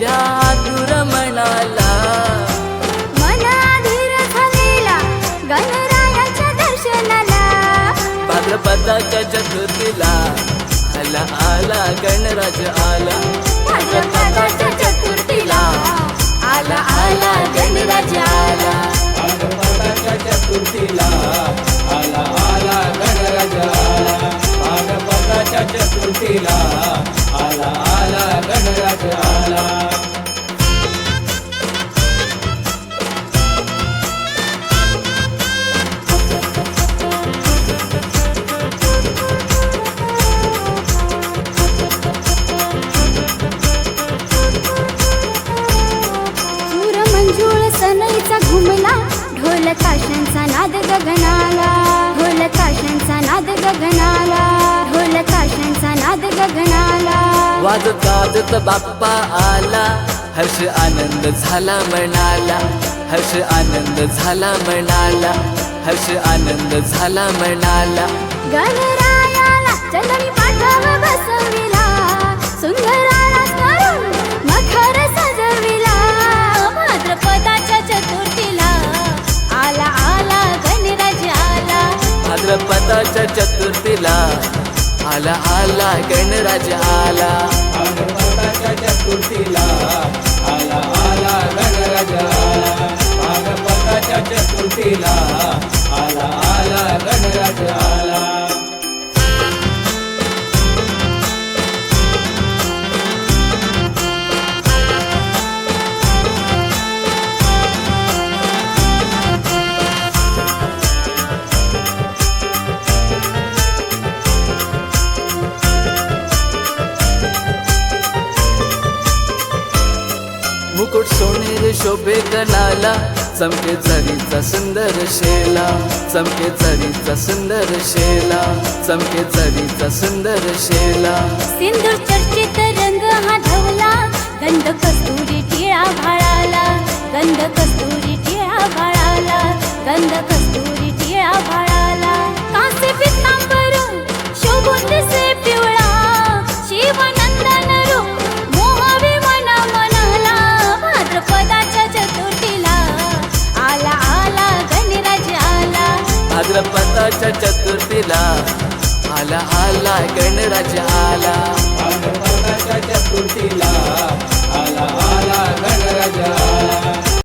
या दुरमणाला मनाधीर झालेला गणरायाच्या दर्शनाला. भाद्रपदाच्या चतुर्थीला आला आला गणराज आला. भाद्रपदाच्या सनईचा घुमला ढोल काशांचा नाद गगनाला. ढोल काशांचा नाद गगनाला ढोल काशांचा नाद गगनाला. वाजत गाजत बाप्पा आला हर्ष आनंद झाला म्हणाला हर्ष आनंद झाला म्हणाला हर्ष आनंद झाला म्हणाला गणरायाला चलनी पाठाव बसविला. आला आला गणराज आला. चतुर्थीला आला. शोभे गणाला चमके चरीचा सुंदर शेला चमके चरीचा सुंदर शेला चमके चरीचा सुंदर शेला. सिंधू चर्चित रंग हा धवला गंध कस्तुरी टिळा भाद्रपदाच्या चतुर्थीला आला आला गणराज आला